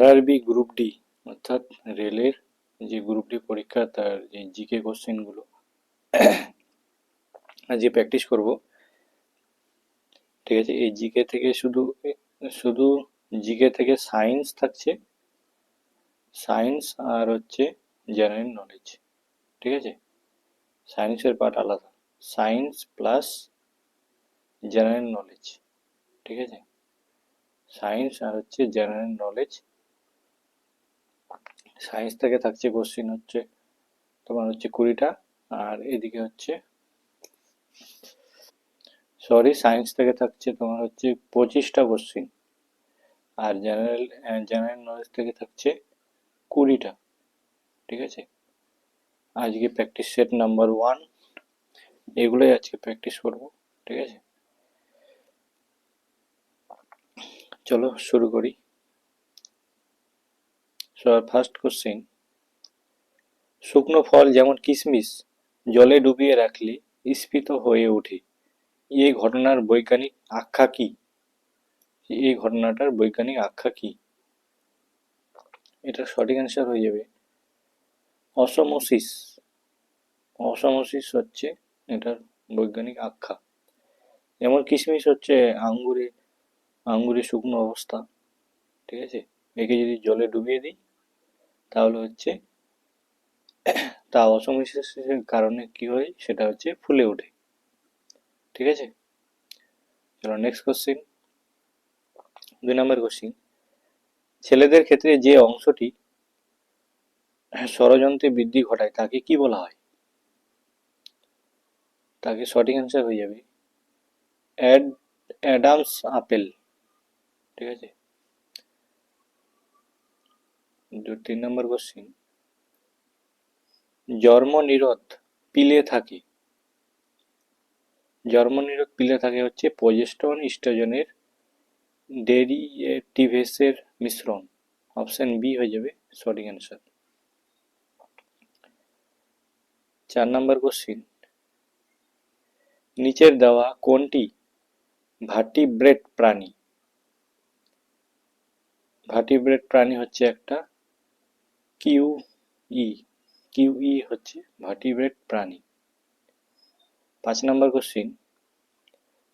RRB group D অর্থাৎ রেলের যে গ্রুপ ডি পরীক্ষা, তার যে জিকে কোশ্চেনগুলো আজকে প্র্যাকটিস করব। ঠিক আছে? এই জিকে থেকে শুধু শুধু জিকে থেকে সায়েন্স থাকছে। সায়েন্স আর হচ্ছে জেনারেল নলেজ ঠিক আছে? সায়েন্সের পার্ট আলাদা। সায়েন্স প্লাস জেনারেল নলেজ ঠিক আছে? সায়েন্স আর হচ্ছে জেনারেল নলেজ সায়েন্স থেকে থাকছে কোশ্চিন হচ্ছে, তোমার হচ্ছে কুড়িটা, আর এদিকে হচ্ছে সরি সায়েন্স থেকে থাকছে তোমার হচ্ছে পঁচিশটা কোশ্চিন আর জেনারেল জেনারেল নলেজ থেকে থাকছে কুড়িটা, ঠিক আছে? আজকে প্র্যাকটিস সেট নাম্বার ওয়ান এগুলোই আজকে প্র্যাকটিস করব, ঠিক আছে? চলো শুরু করি। সবার ফার্স্ট কোশ্চেন। শুকনো ফল যেমন কিশমিশ জলে ডুবিয়ে রাখলে স্ফীত হয়ে ওঠে। এই ঘটনার বৈজ্ঞানিক আখ্যা কি? এই ঘটনাটার বৈজ্ঞানিক আখ্যা কি? এটা সঠিক অ্যান্সার হয়ে যাবে। অসমোসিস। অসমোসিস হচ্ছে এটার বৈজ্ঞানিক আখ্যা। যেমন কিশমিশ হচ্ছে আঙ্গুরে আঙ্গুরে শুকনো অবস্থা, ঠিক আছে? একে যদি জলে ডুবিয়ে দিই তাহলে হচ্ছে তা অসমোসিসের কারণে কি হয়? সেটা হচ্ছে ফুলে ওঠে। ঠিক আছে? চলো নেক্সট কোশ্চিন দুই নম্বর কোশ্চিন ছেলেদের ক্ষেত্রে যে অংশটি ষড়যন্ত্রে বৃদ্ধি ঘটায়, তাকে কি বলা হয়? তাকে সঠিক অ্যান্সার হয়ে যাবে। Ad, Adam's apple. ঠিক আছে? তিন নম্বর কোশ্চিন জন্মনিরোধ পিলে থাকে। জন্মনিরোধ পিলে থাকে হচ্ছে প্রজেস্টন ইস্ট্রোজেনের ডেরিভেটিভসের মিশ্রণ। অপশন বি হয়ে যাবে সঠিক অ্যান্সার চার নম্বর কোশ্চিন নিচের দেওয়া কোনটি ভাটি ভার্টিব্রেট প্রাণী? ভার্টিব্রেট প্রাণী হচ্ছে একটা কিউ ই কিউ ই হচ্ছে ভার্টিব্রেট প্রাণী। পাঁচ নম্বর কোশ্চিন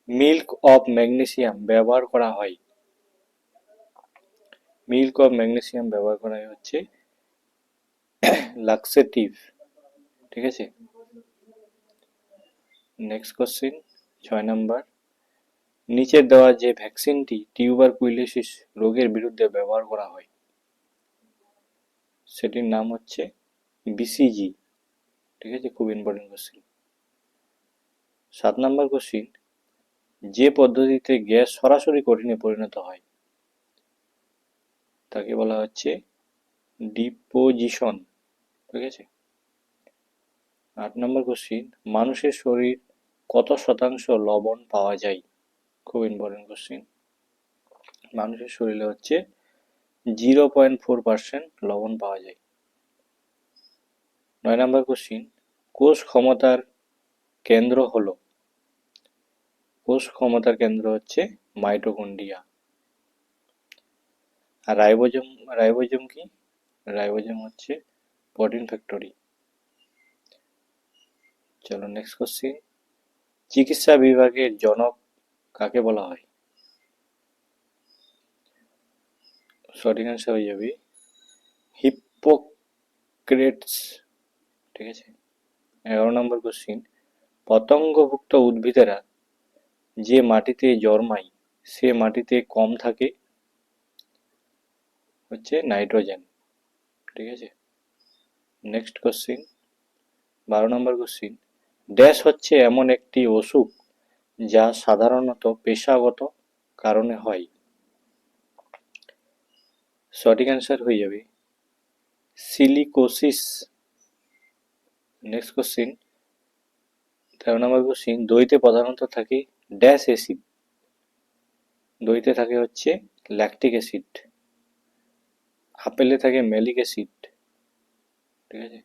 মিল্ক অফ ম্যাগনেসিয়াম ব্যবহার করা হয়। মিল্ক অফ ম্যাগনেসিয়াম ব্যবহার করা হয় হচ্ছে লাক্সেটিভ ঠিক আছে? নেক্সট কোশ্চিন ছয় নম্বর নিচের দেওয়া যে ভ্যাকসিনটি টিউবার কুইলেসিস রোগের বিরুদ্ধে ব্যবহার করা হয় সেটির নাম হচ্ছে বিসিজি ঠিক আছে? খুব ইম্পর্টেন্ট কোশ্চিন সাত নম্বর কোশ্চিন যে পদ্ধতিতে গ্যাস সরাসরি কঠিনে পরিণত হয়, তাকে বলা হচ্ছে ডিপোজিশন। ঠিক আছে? আট নম্বর কোশ্চিন মানুষের শরীর কত শতাংশ লবণ পাওয়া যায়? খুব ইম্পর্টেন্ট কোশ্চিন মানুষের শরীরে হচ্ছে জিরো পয়েন্ট ফোর পার্সেন্ট লবণ পাওয়া যায়। নয় নম্বর কোশ্চিন কোষ ক্ষমতার কেন্দ্র হলো? কোষ ক্ষমতার কেন্দ্র হচ্ছে মাইটোকন্ড্রিয়া। আর রাইবোজম রাইবোজম কি? রাইবোজম হচ্ছে প্রোটিন ফ্যাক্টরি। চলো নেক্সট কোশ্চিন চিকিৎসা বিভাগের জনক কাকে বলা হয়? সঠিক অ্যান্সার হয়ে যাবে। হিপোক্রেটস ঠিক আছে? এগারো নম্বর কোশ্চিন পতঙ্গভুক্ত উদ্ভিদেরা যে মাটিতে জন্মায়, সে মাটিতে কম থাকে, হচ্ছে নাইট্রোজেন ঠিক আছে? নেক্সট কোশ্চিন বারো নম্বর কোশ্চিন ড্যাশ হচ্ছে এমন একটি অসুখ যা সাধারণত পেশাগত কারণে হয়। সঠিক অ্যান্সার হয়ে যাবে। সিলিকোসিস নেক্সট কোশ্চিন তেরো নম্বর কোশ্চিন দইতে প্রধানত থাকে ড্যাশ অ্যাসিড দইতে থাকে হচ্ছে ল্যাকটিক অ্যাসিড আপেলে থাকে ম্যালিক অ্যাসিড ঠিক আছে?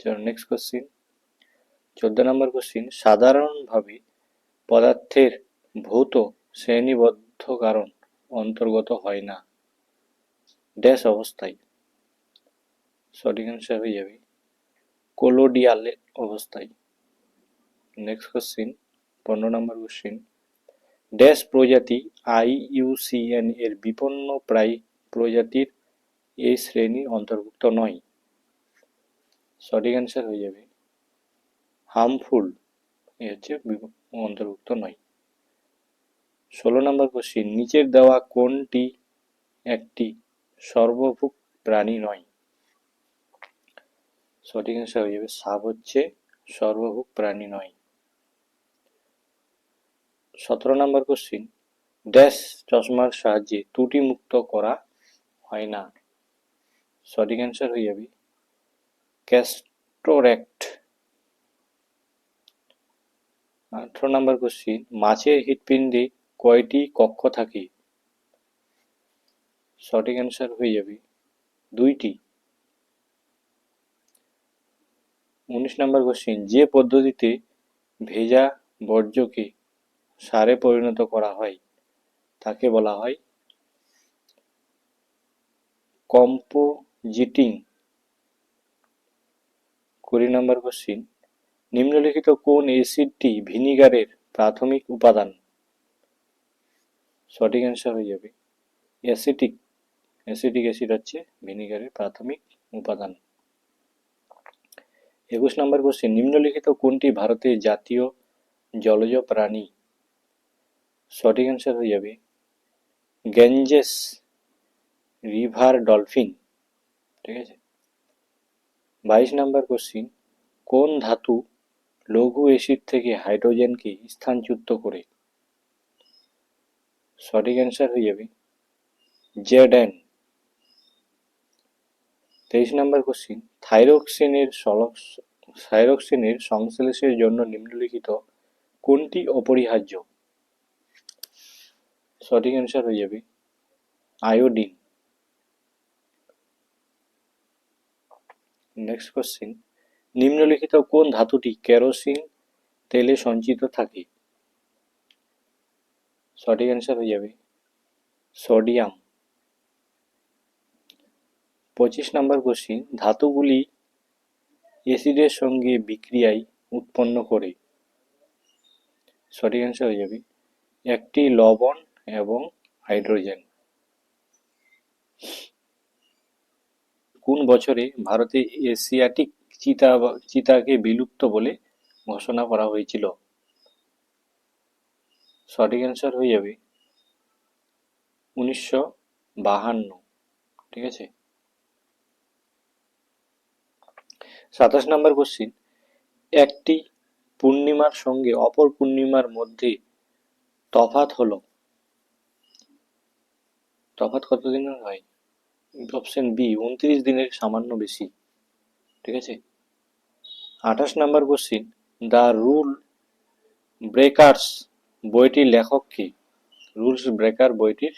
চলো নেক্সট কোশ্চিন চোদ্দ নম্বর কোশ্চিন সাধারণভাবে পদার্থের ভৌত শ্রেণীবদ্ধ কারণ অন্তর্গত হয় না। ড্যাশ অবস্থায় সঠিক অ্যান্সার হয়ে যাবে কোলোডিয়াল অবস্থায়। নেক্সট কোশ্চিন পনেরো নম্বর কোশ্চিন ড্যাশ প্রজাতি আইইউসিএন এর বিপন্ন প্রায় প্রজাতির এই শ্রেণির অন্তর্ভুক্ত নয়। সঠিক অ্যান্সার হয়ে যাবে হার্মফুল, এ হচ্ছে অন্তর্ভুক্ত নয়। ষোলো নম্বর কোশ্চিন নিচের দেওয়া কোনটি একটি সর্বভুক প্রাণী নয়। সঠিক অ্যান্সার হয়ে যাবে, সাপ হচ্ছে সর্বভুক প্রাণী নয়। সতেরো নম্বর কোশ্চিন ড্যাশ চশমার সাহায্যে ত্রুটি মুক্ত করা হয় না। সঠিক অ্যান্সার হয়ে যাবে ক্যাস্টোরেক্ট আঠারো নম্বর কোশ্চিন মাছের হৃৎপিণ্ডে কয়টি কক্ষ থাকে? সঠিক অ্যান্সার হয়ে যাবে দুইটি। উনিশ নম্বর কোশ্চিন যে পদ্ধতিতে ভেজা বর্জ্যকে সারে পরিণত করা হয়, তাকে বলা হয় কম্পোজিটিং কুড়ি নম্বর কোশ্চিন নিম্নলিখিত কোন অ্যাসিডটি ভিনিগারের প্রাথমিক উপাদান? সঠিক অ্যান্সার হয়ে যাবে অ্যাসিটিক। অ্যাসিটিক অ্যাসিড হচ্ছে ভিনিগারের প্রাথমিক উপাদান। একুশ নম্বর কোশ্চেন, নিম্নলিখিত কোনটি ভারতের জাতীয় জলজ প্রাণী? সঠিক অ্যান্সার হয়ে যাবে, গ্যাঞ্জেস রিভার ডলফিন। ঠিক আছে? বাইশ নম্বর কোশ্চিন, কোন ধাতু লঘু অ্যাসিড থেকে হাইড্রোজেনকে স্থানচ্যুত করে? সঠিক অ্যান্সার হয়ে যাবে জেড এন তেইশ নম্বর কোশ্চিন থাইরক্সিনের থাইরক্সিনের সংশ্লেষের জন্য নিম্নলিখিত কোনটি অপরিহার্য? সঠিক অ্যান্সার হয়ে যাবে আয়োডিন নেক্সট কোশ্চিন নিম্নলিখিত কোন ধাতুটি কেরোসিন তেলে সঞ্চিত থাকে? সঠিক অ্যান্সার হয়ে যাবে সোডিয়াম। পঁচিশ নম্বর কোশ্চিন ধাতুগুলি অ্যাসিডের সঙ্গে বিক্রিয়ায় উৎপন্ন করে। সঠিক অ্যান্সার হয়ে যাবে। একটি লবণ এবং হাইড্রোজেন কোন বছরে ভারতে এশিয়াটিক চিতা, চিতাকে বিলুপ্ত বলে ঘোষণা করা হয়েছিল? সঠিক অ্যান্সার হয়ে যাবে। উনিশশো বাহান্ন। ঠিক আছে? সাতাশ নম্বর কোশ্চিন একটি পূর্ণিমার সঙ্গে অপর পূর্ণিমার মধ্যে তফাৎ হলো। তফাৎ কতদিনের হয়? অপশন বি উনত্রিশ দিনের সামান্য বেশি। ঠিক আছে? আঠাশ নম্বর কোশ্চিন দ্য রুল ব্রেকার্স বইটির লেখক কি? রুলস ব্রেকার বইটির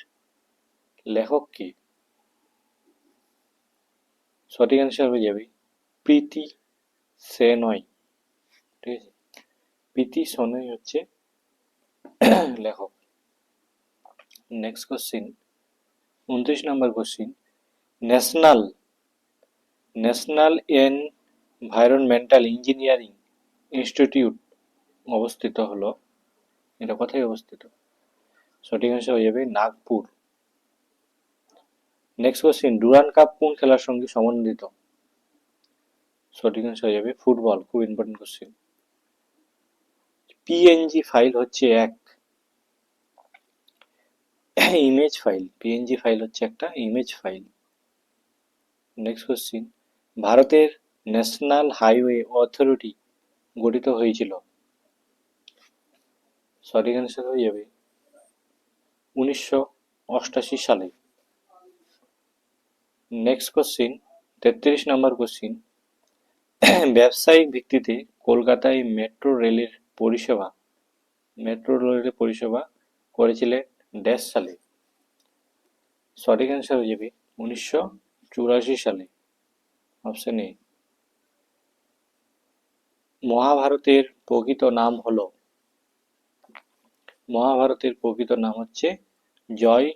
লেখক কি? সঠিক অ্যান্সার হয়ে যাবে। প্রীতি সে নয় ঠিক আছে? প্রীতি সোনয় হচ্ছে লেখক। নেক্সট কোশ্চিন উনত্রিশ নম্বর question national national environmental engineering institute অবস্থিত হলো। এটা কোথায় অবস্থিত? সঠিক অ্যান্সার হয়ে যাবে Nagpur. Next question Durand cup কোন খেলার সঙ্গে সম্বন্ধিত? সঠিক অ্যান্সার হয়ে যাবে ফুটবল খুব ইম্পর্টেন্ট কোশ্চিন পিএনজি ফাইল হচ্ছে এক। ইমেজ ফাইল পিএনজি ফাইল হচ্ছে একটা ইমেজ ফাইল নেক্সট কোশ্চিন ভারতের ন্যাশনাল হাইওয়ে অথরিটি গঠিত হয়েছিল। সঠিক অ্যান্সার হয়ে যাবে। উনিশশো অষ্টাশি সালে। নেক্সট কোশ্চিন তেত্রিশ নম্বর কোশ্চিন ব্যবসায়িক ভিত্তিতে কলকাতায় মেট্রো রেলের পরিষেবা, মেট্রো রেলের পরিষেবা করেছিলেন ড্যাশ সালে। সঠিক অ্যান্সার হয়ে যাবে উনিশশো চুরাশি সালে। অপশন এ মহাভারতের প্রকৃত নাম হলো, মহাভারতের প্রকৃত নাম হচ্ছে জয়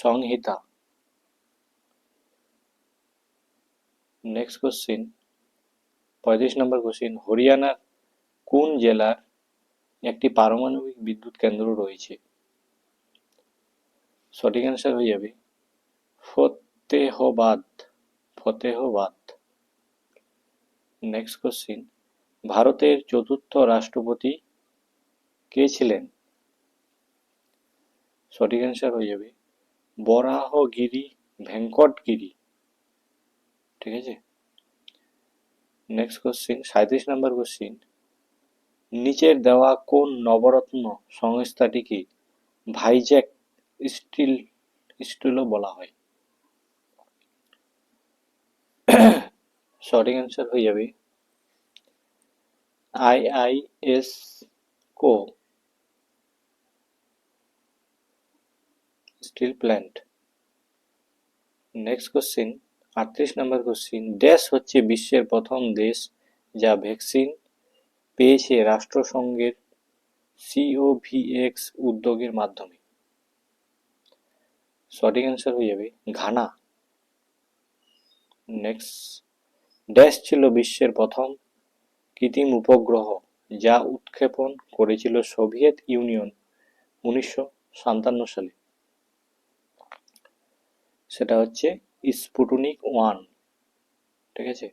সংহিতা। নেক্সট কোশ্চিন পঁয়ত্রিশ নম্বর কোশ্চিন হরিয়ানার কোন জেলার একটি পারমাণবিক বিদ্যুৎ কেন্দ্র রয়েছে? সঠিক অ্যান্সার হয়ে যাবে ফতেহবাদ ফতেহবাদ। নেক্সট কোশ্চিন ভারতের চতুর্থ রাষ্ট্রপতি কে ছিলেন? সঠিক অ্যান্সার হয়ে যাবে বরাহগিরি, ভেঙ্কটগিরি। ঠিক আছে? নেক্সট কোশ্চিন সাঁত্রিশ নম্বর কোশ্চিন নিচের দেওয়া কোন নবরত্ন সংস্থাটিকে ভাইজ্যাক স্টিল স্টিলও বলা হয়? সঠিক অ্যান্সার হয়ে যাবে। I I S co steel plant next question আটত্রিশ নম্বর কোশ্চিন ড্যাশ হচ্ছে বিশ্বের প্রথম দেশ যা ভ্যাকসিন পেয়েছে রাষ্ট্রসংঘের সিওভিএক্স উদ্যোগের মাধ্যমে। সঠিক অ্যান্সার হয়ে যাবে ঘানা। নেক্সট ড্যাশ ছিল বিশ্বের প্রথম কৃত্রিম উপগ্রহ যা উৎক্ষেপণ করেছিল সোভিয়েত ইউনিয়ন উনিশশো সাতান্ন সালে। সেটা হচ্ছে স্পুটনিক ওয়ান, ঠিক আছে?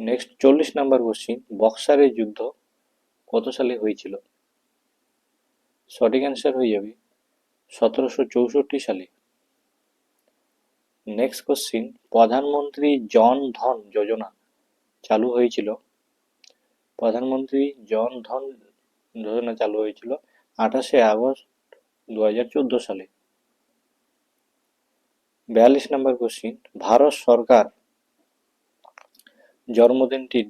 নেক্সট চল্লিশ নাম্বার কোশ্চিন বক্সারের যুদ্ধ কত সালে হয়েছিল? সঠিক অ্যান্সার হয়ে যাবে সতেরোশো চৌষট্টি সালে। নেক্সট কোশ্চিন প্রধানমন্ত্রী জন ধন যোজনা চালু হয়েছিল। প্রধানমন্ত্রী জন ধন যোজনা চালু হয়েছিল আঠাশে আগস্ট দু হাজার চোদ্দ সালে। বিয়াল্লিশ নম্বর কোশ্চিন ভারত সরকার জন্মদিনটি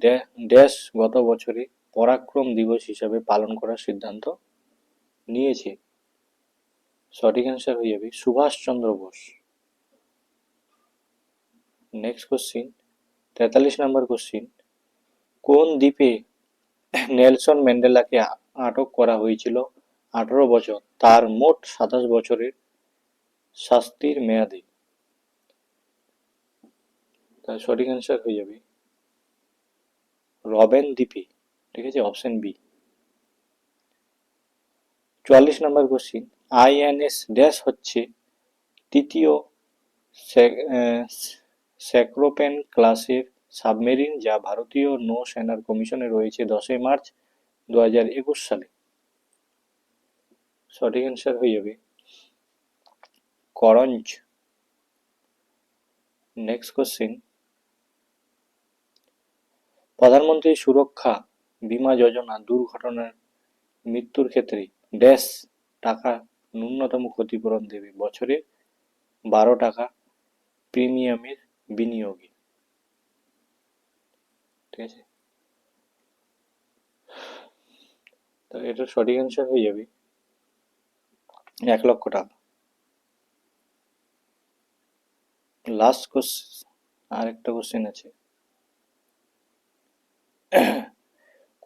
ড্যাশ গত বছরে পরাক্রম দিবস হিসাবে পালন করার সিদ্ধান্ত নিয়েছে। সঠিক অ্যান্সার হয়ে যাবে সুভাষচন্দ্র বোস। নেক্সট কোশ্চিন তেতাল্লিশ নম্বর কোশ্চিন কোন দ্বীপে নেলসন ম্যান্ডেলাকে আটক করা হয়েছিল আঠারো বছর? তার মোট সাতাশ বছরের শাস্তির মেয়াদে। তার সঠিক অ্যান্সার হয়ে যাবে। রবেন দ্বীপে, ঠিক আছে? অপশন বি চুয়াল্লিশ নম্বর কোশ্চিন আইএনএস ড্যাশ হচ্ছে তৃতীয় স্যাক্রোপেন ক্লাসের সাবমেরিন যা ভারতীয় নৌসেনার কমিশনে রয়েছে দশই মার্চ দু হাজার একুশ সালে। সঠিক অ্যান্সার হয়ে যাবে। করঞ্জ। নেক্সট কোশ্চিন প্রধানমন্ত্রী সুরক্ষা বীমা যোজনা দুর্ঘটনার মৃত্যুর ক্ষেত্রে ড্যাশ টাকা ন্যূনতম ক্ষতিপূরণ দেবে। বছরে বারো টাকা প্রিমিয়ামের বিনিয়োগে। ঠিক আছে? তো এটা সঠিক অ্যান্সার হয়ে যাবে। এক লক্ষ টাকা। লাস্ট কোশ্চেন আরেকটা কোশ্চেন আছে।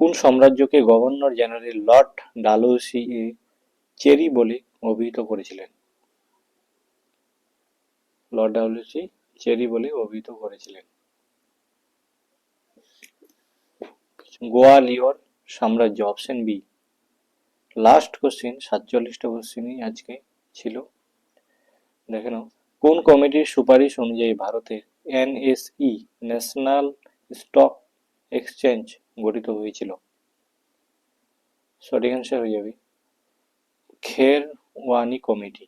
কোন সাম্রাজ্যকে governor general lord Dalhousie cherry বলে অভিহিত করেছিলেন? লর্ড ডালহৌসি চেরি বলে অভিহিত করেছিলেন। গোয়ালিয়র সাম্রাজ্য, অপশন বি। লাস্ট কোশ্চিন, সাতচল্লিশটা কোশ্চিনই আজকে ছিল। দেখে নাও, কোন কমিটির সুপারিশ অনুযায়ী ভারতের এনএসই ন্যাশনাল স্টক এক্সচেঞ্জ গঠিত হয়েছিল। সঠিক অ্যান্সার হয়ে যাবে। খের ওয়ানি কমিটি।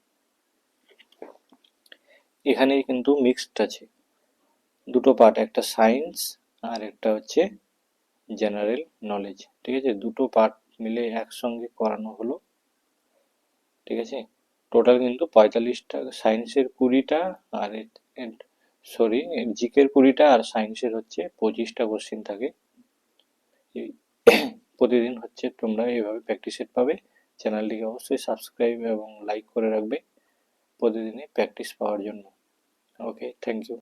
এখানে কিন্তু মিক্সড আছে। দুটো পার্ট একটা সায়েন্স আর একটা হচ্ছে জেনারেল নলেজ ঠিক আছে? দুটো পার্ট মিলে একসঙ্গে করানো হলো। ঠিক আছে? টোটাল কিন্তু পঁয়তাল্লিশটা সায়েন্সের কুড়িটা আর সরি জিকের কুড়িটা আর সায়েন্সের হচ্ছে পঁচিশটা কোশ্চিন থাকে। প্রতিদিন হচ্ছে তোমরা এইভাবে প্র্যাকটিস সেট পাবে। চ্যানেলটিকে অবশ্যই সাবস্ক্রাইব এবং লাইক করে রাখবে প্রতিদিনই প্র্যাকটিস পাওয়ার জন্য। Okay thank you